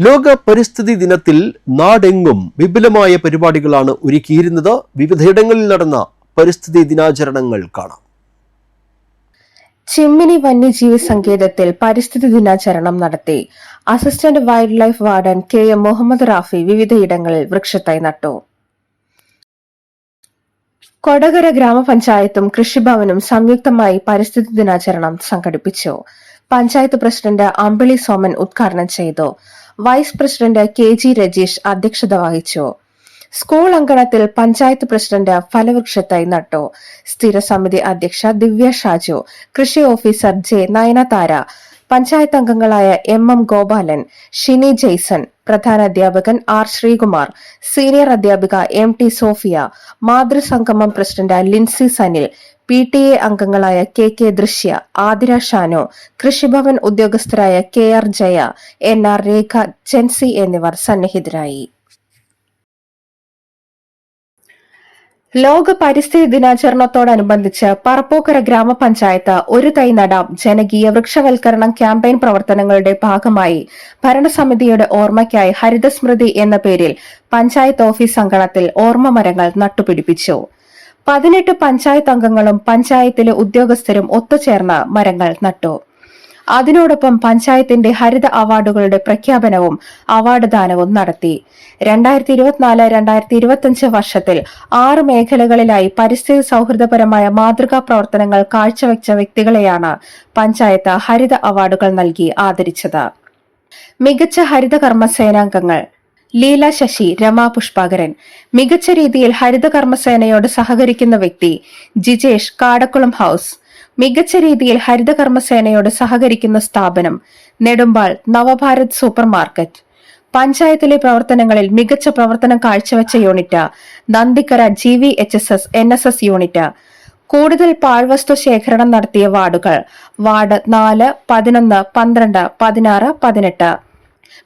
ലോക പരിസ്ഥിതി ദിനത്തിൽ നാടെങ്ങും വിപുലമായ പരിപാടികളാണ് ഒരുക്കിയിരുന്നത്. വിവിധയിടങ്ങളിൽ നടന്ന പരിസ്ഥിതി ദിനാചരണങ്ങൾ കാണാം. ചെമ്മിനി വന്യജീവി സങ്കേതത്തിൽ പരിസ്ഥിതി ദിനാചരണം നടത്തി. Assistant wildlife warden K M Muhammad Rafi വിവിധയിടങ്ങളിൽ വൃക്ഷത്തൈ നട്ടു. കൊടകര ഗ്രാമപഞ്ചായത്തും കൃഷിഭവനും സംയുക്തമായി പരിസ്ഥിതി ദിനാചരണം സംഘടിപ്പിച്ചു. പഞ്ചായത്ത് പ്രസിഡന്റ് അമ്പിളി സോമൻ ഉദ്ഘാടനം ചെയ്തു. Vice president K G Rajeesh അധ്യക്ഷത വഹിച്ചു. സ്കൂൾ അങ്കണത്തിൽ പഞ്ചായത്ത് പ്രസിഡന്റ് ഫലവൃക്ഷത്തായി നട്ടു. സ്ഥിരസമിതി അധ്യക്ഷ ദിവ്യ ഷാജു കൃഷി ഓഫീസർ ജെ നയനതാര പഞ്ചായത്ത് അംഗങ്ങളായ എം എം ഗോപാലൻ ഷിനി ജെയ്സൺ പ്രധാന അധ്യാപകൻ ആർ ശ്രീകുമാർ സീനിയർ അധ്യാപിക M T Sophia മാതൃസംഗമം president Lincy Sanil P T A അംഗങ്ങളായ K K Drishya Athira Shano Krishibhavan ഉദ്യോഗസ്ഥരായ K R Jaya N R Rekha Jency എന്നിവർ സന്നിഹിതരായി. ലോക പരിസ്ഥിതി ദിനാചരണത്തോടനുബന്ധിച്ച് പറപ്പൂക്കര ഗ്രാമപഞ്ചായത്ത് ഒരു തൈ നടാം ജനകീയ വൃക്ഷവൽക്കരണം ക്യാമ്പയിൻ പ്രവർത്തനങ്ങളുടെ ഭാഗമായി ഭരണസമിതിയുടെ ഓർമ്മയ്ക്കായി ഹരിതസ്മൃതി എന്ന പേരിൽ പഞ്ചായത്ത് ഓഫീസ് അങ്കണത്തിൽ ഓർമ്മ മരങ്ങൾ നട്ടുപിടിപ്പിച്ചു. പതിനെട്ട് പഞ്ചായത്ത് അംഗങ്ങളും പഞ്ചായത്തിലെ ഉദ്യോഗസ്ഥരും ഒത്തുചേർന്ന് മരങ്ങൾ നട്ടു. അതിനോടൊപ്പം പഞ്ചായത്തിന്റെ ഹരിത അവാർഡുകളുടെ പ്രഖ്യാപനവും അവാർഡ് ദാനവും നടത്തി. രണ്ടായിരത്തി ഇരുപത്തിനാല് രണ്ടായിരത്തി ഇരുപത്തിയഞ്ച് വർഷത്തിൽ ആറ് മേഖലകളിലായി പരിസ്ഥിതി സൗഹൃദപരമായ മാതൃകാ പ്രവർത്തനങ്ങൾ കാഴ്ചവെച്ച വ്യക്തികളെയാണ് പഞ്ചായത്ത് ഹരിത അവാർഡുകൾ നൽകി ആദരിച്ചത്. മികച്ച ഹരിത കർമ്മസേനാംഗങ്ങൾ ലീല ശശി രമാ പുഷ്പാകരൻ. മികച്ച രീതിയിൽ ഹരിതകർമ്മസേനയോട് സഹകരിക്കുന്ന വ്യക്തി ജിജേഷ് കാടക്കുളം ഹൌസ്. മികച്ച രീതിയിൽ ഹരിതകർമ്മസേനയോട് സഹകരിക്കുന്ന സ്ഥാപനം നെടുമ്പാൾ നവഭാരത് സൂപ്പർ മാർക്കറ്റ് പഞ്ചായത്തിലെ പ്രവർത്തനങ്ങളിൽ മികച്ച പ്രവർത്തനം കാഴ്ചവെച്ച unit Nandikkara G V H S S N S S unit. കൂടുതൽ പാഴ്വസ്തു ശേഖരണം നടത്തിയ വാർഡുകൾ വാർഡ് നാല് പതിനൊന്ന് പന്ത്രണ്ട് പതിനാറ് പതിനെട്ട്.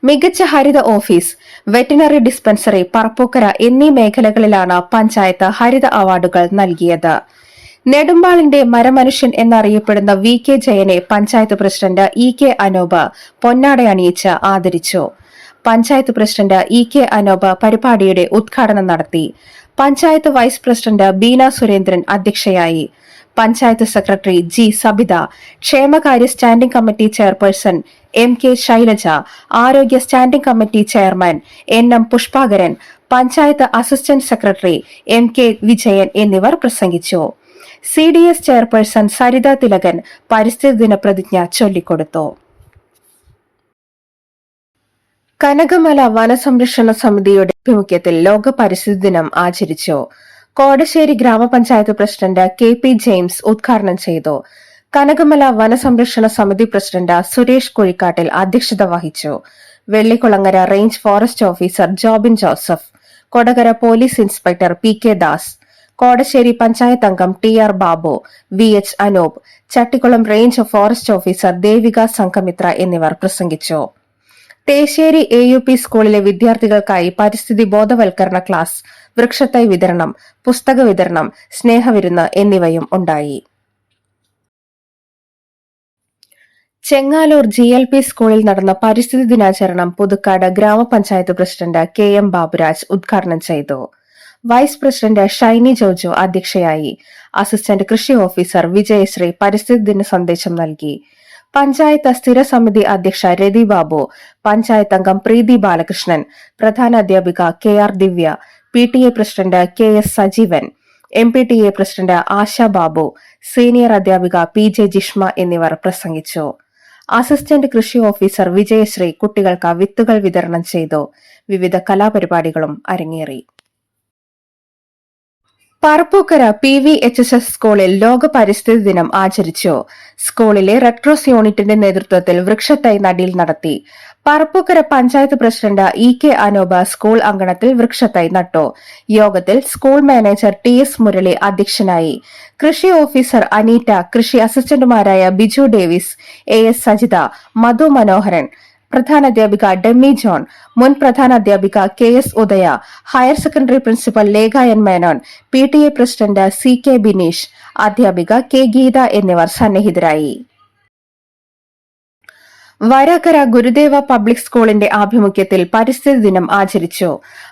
മികച്ച ഹരിത ഓഫീസ് വെറ്റിനറി ഡിസ്പെൻസറി പറപ്പൂക്കര എന്നീ മേഖലകളിലാണ് പഞ്ചായത്ത് ഹരിത അവാർഡുകൾ നൽകിയത്. നെടുമ്പാളിന്റെ മരമനുഷ്യൻ എന്നറിയപ്പെടുന്ന V K ജയനെ panchayat president E K Anoba പൊന്നാട അണിയിച്ച് ആദരിച്ചു. Panchayat president E K Anoba പരിപാടിയുടെ ഉദ്ഘാടനം നടത്തി. പഞ്ചായത്ത് വൈസ് പ്രസിഡന്റ് ബീന സുരേന്ദ്രൻ അധ്യക്ഷയായി. പഞ്ചായത്ത് സെക്രട്ടറി ജി സബിത ക്ഷേമകാര്യ standing committee chairperson M K Shailaja ആരോഗ്യ standing committee chairman N M Pushpakaran panchayat assistant secretary M K Vijayan എന്നിവർ പ്രസംഗിച്ചു. C D S chairperson Saritha Thilakan പരിസ്ഥിതി ദിന പ്രതിജ്ഞ ചൊല്ലിക്കൊടുത്തു. കനകമല വനസംരക്ഷണ സമിതിയുടെ ആഭിമുഖ്യത്തിൽ ലോക പരിസ്ഥിതി ദിനം ആചരിച്ചു. കോടശ്ശേരി ഗ്രാമപഞ്ചായത്ത് പ്രസിഡന്റ് കെ പി ജെയിംസ് ഉദ്ഘാടനം ചെയ്തു. കനകമല വനസംരക്ഷണ സമിതി പ്രസിഡന്റ് സുരേഷ് കുഴിക്കാട്ടിൽ അധ്യക്ഷത വഹിച്ചു. Vellikulangara range forest officer Jobin Joseph Kodakara police inspector P K Das Kodassery panchayat അംഗം T R Babu V H Anoop Chattikulam range forest officer Devika Sanghamitra എന്നിവർ പ്രസംഗിച്ചു. Thessery A U P സ്കൂളിലെ വിദ്യാർത്ഥികൾക്കായി പരിസ്ഥിതി ബോധവൽക്കരണ ക്ലാസ് വൃക്ഷത്തൈ വിതരണം പുസ്തക വിതരണം സ്നേഹവിരുന്ന് എന്നിവയും ഉണ്ടായി. ചെങ്ങാലൂർ ജി എൽ പി സ്കൂളിൽ നടന്ന പരിസ്ഥിതി ദിനാചരണം പുതുക്കാട് ഗ്രാമപഞ്ചായത്ത് പ്രസിഡന്റ് കെ എം ബാബുരാജ് ഉദ്ഘാടനം ചെയ്തു. വൈസ് പ്രസിഡന്റ് ഷൈനി ജോജോ അധ്യക്ഷയായി. അസിസ്റ്റന്റ് കൃഷി ഓഫീസർ വിജയശ്രീ പരിസ്ഥിതി ദിന സന്ദേശം നൽകി. പഞ്ചായത്ത് സ്ഥിര സമിതി അധ്യക്ഷ രതി ബാബു പഞ്ചായത്ത് അംഗം പ്രീതി ബാലകൃഷ്ണൻ പ്രധാന അധ്യാപിക K R Divya P T A president K S Sajeevan M P T A president Asha Babu senior അധ്യാപിക പി ജെ ജിഷ്മ എന്നിവർ പ്രസംഗിച്ചു. അസിസ്റ്റന്റ് കൃഷി ഓഫീസർ വിജയശ്രീ കുട്ടികൾക്ക് വിത്തുകൾ വിതരണം ചെയ്തു. വിവിധ കലാപരിപാടികളും അരങ്ങേറി. Parappukkara P V H S S സ്കൂളിൽ ലോക പരിസ്ഥിതി ദിനം ആചരിച്ചു. സ്കൂളിലെ റെഡ് ക്രോസ് യൂണിറ്റിന്റെ നേതൃത്വത്തിൽ വൃക്ഷത്തൈ നടീൽ നടത്തി. Parappukkara panchayat president E K Anoopa school അങ്കണത്തിൽ വൃക്ഷത്തൈ നട്ടു. യോഗത്തിൽ school manager T S Murali അധ്യക്ഷനായി. കൃഷി ഓഫീസർ അനീറ്റ കൃഷി അസിസ്റ്റന്റുമാരായ Biju Davis A S Sajitha Madhu Manoharan പ്രധാനാധ്യാപിക Demmy John മുൻ പ്രധാനാധ്യാപിക K S Udaya higher secondary principal Lekha N Menon P T A president C K Bineesh അധ്യാപിക K Geetha എന്നിവർ സന്നിഹിതരായി. Varakkara Gurudeva public സ്കൂളിന്റെ ആഭിമുഖ്യത്തിൽ പരിസ്ഥിതി ദിനം ആചരിച്ചു.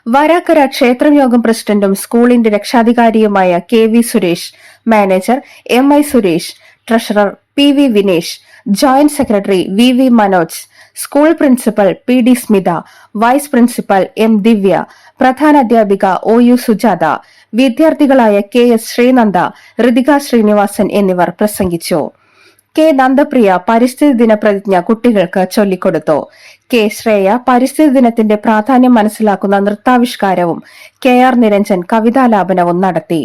വരാക്കര ക്ഷേത്രയോഗം പ്രസിഡന്റും സ്കൂളിന്റെ രക്ഷാധികാരിയുമായ K V Suresh manager M I Suresh treasurer P V Vineesh joint secretary V V Manoj school principal P D Smitha vice principal M Divya പ്രധാനാധ്യാപിക O U Sujatha വിദ്യാർത്ഥികളായ കെ എസ് ശ്രീനന്ദ ഋതിക ശ്രീനിവാസൻ എന്നിവർ പ്രസംഗിച്ചു. കെ നന്ദപ്രിയ പരിസ്ഥിതി ദിന പ്രതിജ്ഞ കുട്ടികൾക്ക് ചൊല്ലിക്കൊടുത്തു. കെ ശ്രേയ പരിസ്ഥിതി ദിനത്തിന്റെ പ്രാധാന്യം മനസ്സിലാക്കുന്ന നൃത്താവിഷ്കാരവും കെ ആർ നിരഞ്ജൻ കവിതാലാപനവും നടത്തി.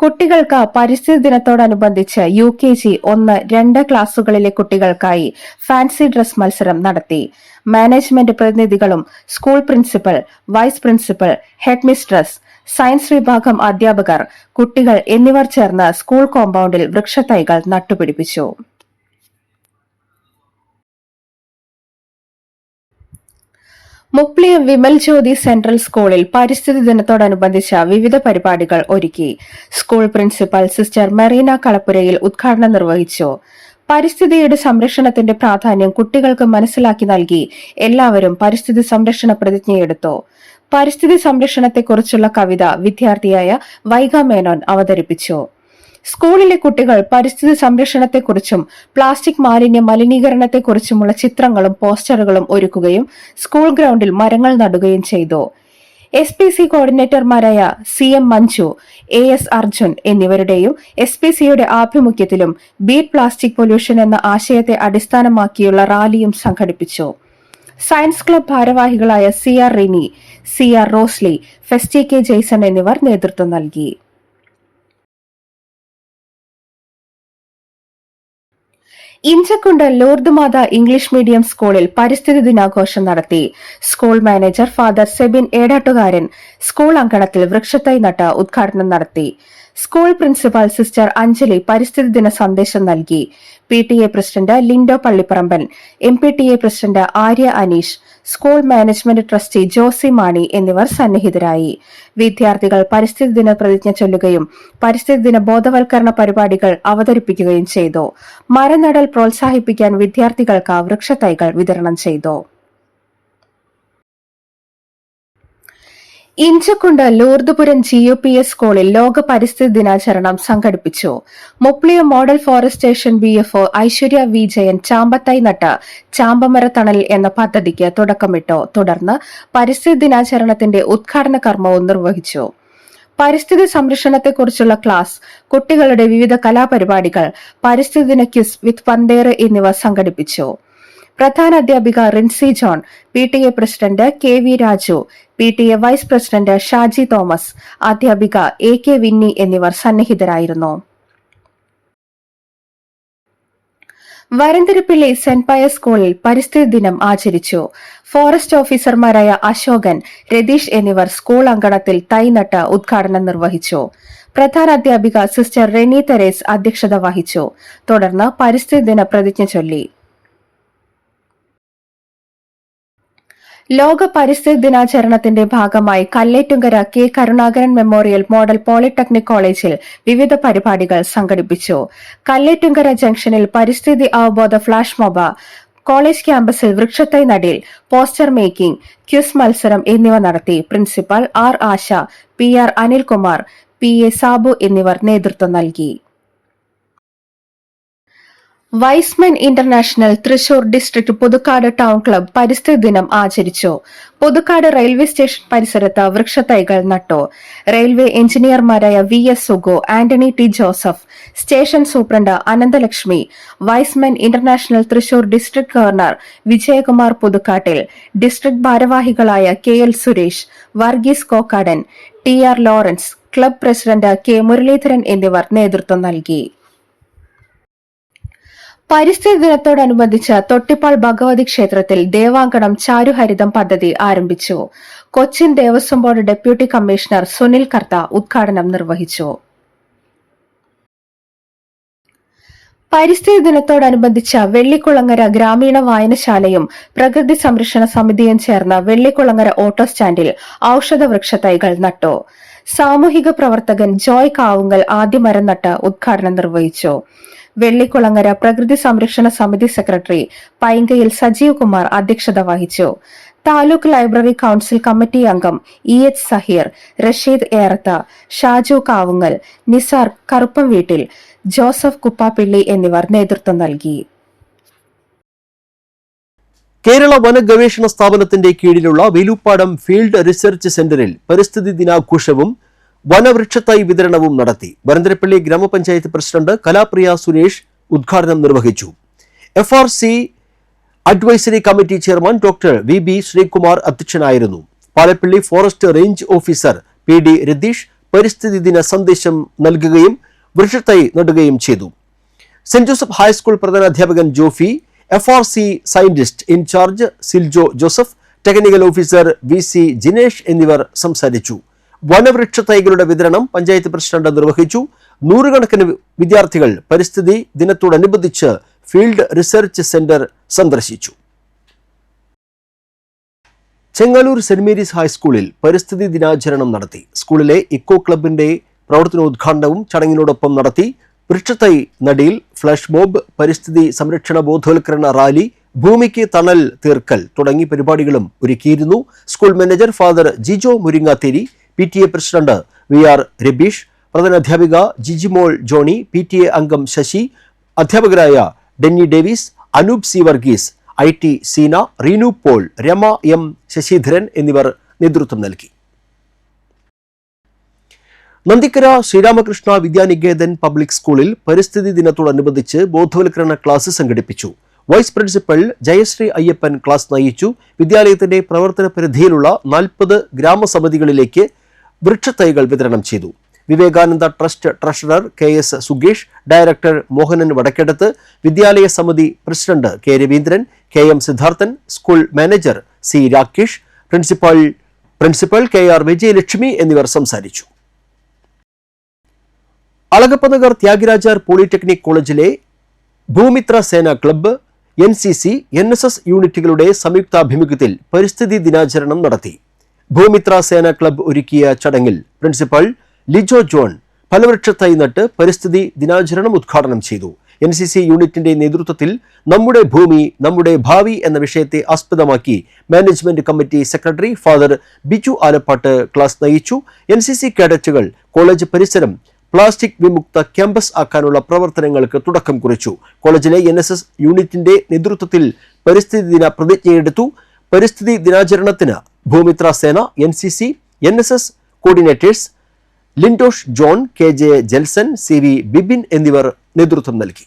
കുട്ടികൾക്ക് പരിസ്ഥിതി ദിനത്തോടനുബന്ധിച്ച് യു കെ ജി ഒന്ന് രണ്ട് ക്ലാസുകളിലെ കുട്ടികൾക്കായി ഫാൻസി ഡ്രസ് മത്സരം നടത്തി. മാനേജ്മെന്റ് പ്രതിനിധികളും school principal vice principal headmistress science വിഭാഗം അധ്യാപകർ കുട്ടികൾ എന്നിവർ ചേർന്ന് സ്കൂൾ കോമ്പൗണ്ടിൽ വൃക്ഷത്തൈകൾ നട്ടുപിടിപ്പിച്ചു. മുപ്ലിയം വിമൽ ജ്യോതി സെൻട്രൽ സ്കൂളിൽ പരിസ്ഥിതി ദിനത്തോടനുബന്ധിച്ച വിവിധ പരിപാടികൾ ഒരുക്കി. School principal sister Merina Kalappurayil ഉദ്ഘാടനം നിർവഹിച്ചു. പരിസ്ഥിതിയുടെ സംരക്ഷണത്തിന്റെ പ്രാധാന്യം കുട്ടികൾക്ക് മനസ്സിലാക്കി നൽകി എല്ലാവരും പരിസ്ഥിതി സംരക്ഷണ പ്രതിജ്ഞയെടുത്തു. പരിസ്ഥിതി സംരക്ഷണത്തെക്കുറിച്ചുള്ള കവിത വിദ്യാർത്ഥിയായ വൈഗ മേനോൻ അവതരിപ്പിച്ചു. സ്കൂളിലെ കുട്ടികൾ പരിസ്ഥിതി സംരക്ഷണത്തെക്കുറിച്ചും പ്ലാസ്റ്റിക് മാലിന്യ മലിനീകരണത്തെക്കുറിച്ചുമുള്ള ചിത്രങ്ങളും പോസ്റ്ററുകളും ഒരുക്കുകയും സ്കൂൾ ഗ്രൗണ്ടിൽ മരങ്ങൾ നടുകയും ചെയ്തു. S P C കോർഡിനേറ്റർമാരായ C M Manju A S Arjun എന്നിവരുടെയും S P സിയുടെ ആഭിമുഖ്യത്തിലും ബീറ്റ് പ്ലാസ്റ്റിക് പൊല്യൂഷൻ എന്ന ആശയത്തെ അടിസ്ഥാനമാക്കിയുള്ള റാലിയും സംഘടിപ്പിച്ചു. സയൻസ് ക്ലബ് ഭാരവാഹികളായ C R Rini C R Rosly Festy K Jaison എന്നിവർ നേതൃത്വം നൽകി. Inchakkundu Lourdes Matha English medium സ്കൂളിൽ പരിസ്ഥിതി ദിനാഘോഷം നടത്തി. School manager father Sebin Edattukaran school അങ്കണത്തിൽ വൃക്ഷത്തൈ നട്ട് ഉദ്ഘാടനം നടത്തി. സ്കൂൾ പ്രിൻസിപ്പൽ സിസ്റ്റർ അഞ്ജലി പരിസ്ഥിതി ദിന സന്ദേശം നൽകി. P T A president Lindo Pallipparamban M P T A president Arya Aneesh school management trustee Josy Mani എന്നിവർ സന്നിഹിതരായി. വിദ്യാർത്ഥികൾ പരിസ്ഥിതി ദിന പ്രതിജ്ഞ ചൊല്ലുകയും പരിസ്ഥിതി ദിന ബോധവൽക്കരണ പരിപാടികൾ അവതരിപ്പിക്കുകയും ചെയ്തു. മരനടൽ പ്രോത്സാഹിപ്പിക്കാൻ വിദ്യാർത്ഥികൾക്ക് വൃക്ഷത്തൈകൾ വിതരണം ചെയ്തു. Inchakkundu Lourdpuram G U P S സ്കൂളിൽ ലോക പരിസ്ഥിതി ദിനാചരണം സംഘടിപ്പിച്ചു. Mupliya model forest station B F Aishwarya Vijayan ചാമ്പത്തൈ നട്ട് ചാമ്പമര തണൽ എന്ന പദ്ധതിക്ക് തുടക്കമിട്ടു. തുടർന്ന് പരിസ്ഥിതി ദിനാചരണത്തിന്റെ ഉദ്ഘാടന കർമ്മവും നിർവഹിച്ചു. പരിസ്ഥിതി സംരക്ഷണത്തെക്കുറിച്ചുള്ള ക്ലാസ് കുട്ടികളുടെ വിവിധ കലാപരിപാടികൾ പരിസ്ഥിതി ദിന കിസ് വിത്ത് പന്തേറ് എന്നിവ സംഘടിപ്പിച്ചു. പ്രധാന അധ്യാപിക Rincy John P T A president K V Raju P T A vice president Shaji Thomas അധ്യാപിക എ കെ വിന്നി എന്നിവർ സന്നിഹിതരായിരുന്നു. വരന്തരപ്പിള്ളി സെന്റ് പയർ സ്കൂളിൽ പരിസ്ഥിതി ദിനം ആചരിച്ചു. ഫോറസ്റ്റ് ഓഫീസർമാരായ അശോകൻ രതീഷ് എന്നിവർ സ്കൂൾ അങ്കണത്തിൽ തൈ നട്ട് ഉദ്ഘാടനം നിർവഹിച്ചു. പ്രധാന അധ്യാപിക സിസ്റ്റർ റെനി തെരേസ് അധ്യക്ഷത വഹിച്ചു. തുടർന്ന് പരിസ്ഥിതി ദിന പ്രതിജ്ഞ ചൊല്ലി. ലോക പരിസ്ഥിതി ദിനാചരണത്തിന്റെ ഭാഗമായി Kallettumkara K Karunakaran memorial model polytechnic കോളേജിൽ വിവിധ പരിപാടികൾ സംഘടിപ്പിച്ചു. കല്ലേറ്റുങ്കര ജംഗ്ഷനിൽ പരിസ്ഥിതി അവബോധ ഫ്ലാഷ് മോബ കോളേജ് ക്യാമ്പസിൽ വൃക്ഷത്തൈ നടിൽ പോസ്റ്റർ മേക്കിംഗ് ക്യൂസ് മത്സരം എന്നിവ നടത്തി principal R Asha P R Anilkumar P A Sabu എന്നിവർ നേതൃത്വം നൽകി. Y's Men international Thrissur district Puthukkad town club പരിസ്ഥിതി ദിനം ആചരിച്ചു. പുതുക്കാട് റെയിൽവേ സ്റ്റേഷൻ പരിസരത്ത് വൃക്ഷത്തൈകൾ നട്ടു. Railway എഞ്ചിനീയർമാരായ V S Sugo Antony T Joseph station superintendent Ananthalakshmi Y's Men international Thrissur district governor Vijayakumar പുതുക്കാട്ടിൽ district ഭാരവാഹികളായ K L Suresh Varghese Kokkadan T R Lawrence club president K Muraleedharan എന്നിവർ നേതൃത്വം നൽകി. പരിസ്ഥിതി ദിനത്തോടനുബന്ധിച്ച് തൊട്ടിപ്പാൾ ഭഗവതി ക്ഷേത്രത്തിൽ ദേവാങ്കണം ചാരുഹരിതം പദ്ധതി ആരംഭിച്ചു. Cochin Devaswom board deputy commissioner Sunil Kartha ഉദ്ഘാടനം നിർവഹിച്ചു. പരിസ്ഥിതി ദിനത്തോടനുബന്ധിച്ച് വെള്ളിക്കുളങ്ങര ഗ്രാമീണ വായനശാലയും പ്രകൃതി സംരക്ഷണ സമിതിയും ചേർന്ന് വെള്ളിക്കുളങ്ങര ഓട്ടോ സ്റ്റാൻഡിൽ ഔഷധ തൈകൾ നട്ടു. സാമൂഹിക പ്രവർത്തകൻ ജോയ് കാവുങ്കൽ ആദ്യമരം നട്ട് ഉദ്ഘാടനം നിർവഹിച്ചു. വെള്ളിക്കുളങ്ങര പ്രകൃതി സംരക്ഷണ സമിതി സെക്രട്ടറി പൈങ്കയിൽ സജീവ് കുമാർ അധ്യക്ഷത വഹിച്ചു. താലൂക്ക് ലൈബ്രറി കൌൺസിൽ കമ്മിറ്റി അംഗം ഇ എച്ച് സഹീർ റഷീദ് ഏറത്ത ഷാജു കാവുങ്ങൽ നിസാർ കറുപ്പം വീട്ടിൽ ജോസഫ് കുപ്പാപ്പിള്ളി എന്നിവർ നേതൃത്വം നൽകി. കേരള വന ഗവേഷണ സ്ഥാപനത്തിന്റെ കീഴിലുള്ള വേലൂപ്പാടം ഫീൽഡ് റിസർച്ച് സെന്ററിൽ പരിസ്ഥിതി ദിനാഘോഷവും വനവൃക്ഷത്തൈ വിതരണവും നടത്തി. വരന്തരപ്പള്ളി ഗ്രാമപഞ്ചായത്ത് പ്രസിഡന്റ് കലാപ്രിയ സുരേഷ് ഉദ്ഘാടനം നിർവഹിച്ചു. F R C advisory committee chairman doctor V B Sreekumar അധ്യക്ഷനായിരുന്നു. Palappilly forest range officer P D Ratheesh പരിസ്ഥിതി ദിന സന്ദേശം നൽകുകയും വൃക്ഷത്തൈ നടുകയും ചെയ്തു. Saint Joseph high school പ്രധാനാധ്യാപകൻ Jofy F R C scientist in charge Siljo Joseph technical officer V C Jinesh എന്നിവർ സംസാരിച്ചു. വനവൃക്ഷ തൈകളുടെ വിതരണം പഞ്ചായത്ത് പ്രസിഡന്റ് നിർവഹിച്ചു. നൂറുകണക്കിന് വിദ്യാർത്ഥികൾ പരിസ്ഥിതി ദിനത്തോടനുബന്ധിച്ച് ഫീൽഡ് റിസർച്ച് സെന്റർ സന്ദർശിച്ചു. ചെങ്ങാലൂർ സെന്റ് മേരീസ് ഹൈസ്കൂളിൽ പരിസ്ഥിതി ദിനാചരണം നടത്തി. സ്കൂളിലെ ഇക്കോ ക്ലബിന്റെ പ്രവർത്തനോദ്ഘാടനവും ചടങ്ങിനോടൊപ്പം നടത്തി. വൃക്ഷത്തൈ നടിയിൽ ഫ്ലാഷ് മോബ് പരിസ്ഥിതി സംരക്ഷണ ബോധവൽക്കരണ റാലി ഭൂമിക്ക് തണൽ തീർക്കൽ തുടങ്ങി പരിപാടികളും ഒരുക്കിയിരുന്നു. School manager father Jijo Muringatheri P T A president V R Rabeesh പ്രധാനാധ്യാപിക Jijimol Johny P T A അംഗം ശശി അധ്യാപകരായ Denny Davis Anoop C Varghese I T Seena Reenu Paul Rama M Sasidharan എന്നിവർ നേതൃത്വം നൽകി. നന്ദിക്കര ശ്രീരാമകൃഷ്ണ വിദ്യാനികേതൻ പബ്ലിക് സ്കൂളിൽ പരിസ്ഥിതി ദിനത്തോടനുബന്ധിച്ച് ബോധവൽക്കരണ class സംഘടിപ്പിച്ചു. Vice principal Jayasree Ayyappan class നയിച്ചു. വിദ്യാലയത്തിന്റെ പ്രവർത്തന പരിധിയിലുള്ള നാൽപ്പത് ഗ്രാമസമിതികളിലേക്ക് വൃക്ഷത്തൈകൾ വിതരണം ചെയ്തു. Vivekananda trust treasurer K S സുഗേഷ് director Mohanan Vadakkedath വിദ്യാലയ സമിതി president K Raveendran K M Sidharthan school manager C Rakesh principal principal K R Vijayalakshmi എന്നിവർ സംസാരിച്ചു. അളകപ്പനഗർ ത്യാഗരാജാർ പോളിടെക്നിക് കോളേജിലെ Bhoomithra Sena club N C C N S S യൂണിറ്റുകളുടെ സംയുക്താഭിമുഖ്യത്തിൽ പരിസ്ഥിതി ദിനാചരണം നടത്തി. ഭൂമിത്ര സേന ക്ലബ്ബ് ഒരുക്കിയ ചടങ്ങിൽ പ്രിൻസിപ്പൽ ലിജോ ജോൺ ഫലവൃക്ഷത്തൈ നട്ട് പരിസ്ഥിതി ദിനാചരണം ഉദ്ഘാടനം ചെയ്തു. എൻ സി സി യൂണിറ്റിന്റെ നേതൃത്വത്തിൽ നമ്മുടെ ഭൂമി നമ്മുടെ ഭാവി എന്ന വിഷയത്തെ ആസ്പദമാക്കി management committee secretary father Biju Alappatt class നയിച്ചു. എൻ സി സി കേഡറ്റുകൾ കോളേജ് പരിസരം പ്ലാസ്റ്റിക് വിമുക്ത ക്യാമ്പസ് ആക്കാനുള്ള പ്രവർത്തനങ്ങൾക്ക് തുടക്കം കുറിച്ചു. കോളേജിലെ എൻ യൂണിറ്റിന്റെ നേതൃത്വത്തിൽ പരിസ്ഥിതി ദിന പ്രതിജ്ഞയെടുത്തു. പരിസ്ഥിതി ദിനാചരണത്തിന് Bhoomithra Sena N C C N S S coordinators Lindosh John K J Jelson C V Bibin എന്നിവർ നേതൃത്വം നൽകി.